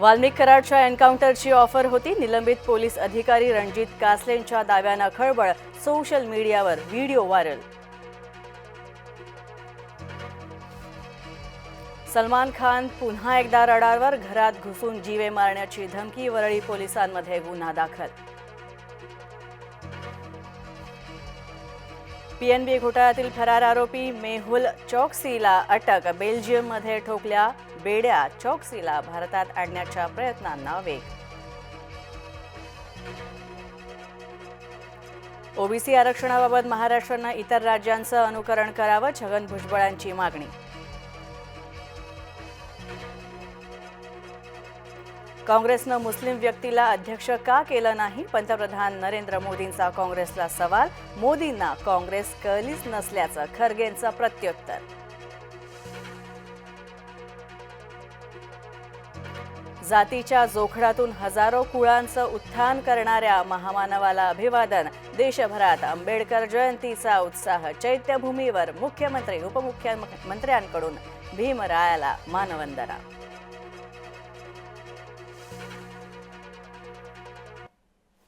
वाल्मिक कराडच्या एन्काउंटरची ऑफर होती. निलंबित पोलीस अधिकारी रणजित कासलेंच्या दाव्यानं खळबळ सोशल मीडियावर व्हिडिओ व्हायरल. सलमान खान पुन्हा एकदा रडारवर घरात घुसून जीवे मारण्याची धमकी वरळी पोलिसांमध्ये गुन्हा दाखल पीएनबी घोटाळ्यातील फरार आरोपी मेहुल चौकसीला अटक. बेल्जियममध्ये ठोकल्या बेड्या चौकसीला भारतात आणण्याच्या प्रयत्नांना वेग. ओबीसी आरक्षणाबाबत महाराष्ट्रानं इतर राज्यांचं अनुकरण करावं छगन भुजबळांची मागणी. काँग्रेसनं मुस्लिम व्यक्तीला अध्यक्ष का केलं नाही? पंतप्रधान नरेंद्र मोदींचा काँग्रेसला सवाल मोदींना काँग्रेस कळलीच नसल्याचं खरगेंचं प्रत्युत्तर. जातीच्या जोखडातून हजारो कुळांचं उत्थान करणाऱ्या महामानवाला अभिवादन देशभरात आंबेडकर जयंतीचा उत्साह चैत्यभूमीवर मुख्यमंत्री उपमुख्यमंत्र्यांकडून भीमरायाला मानवंदना.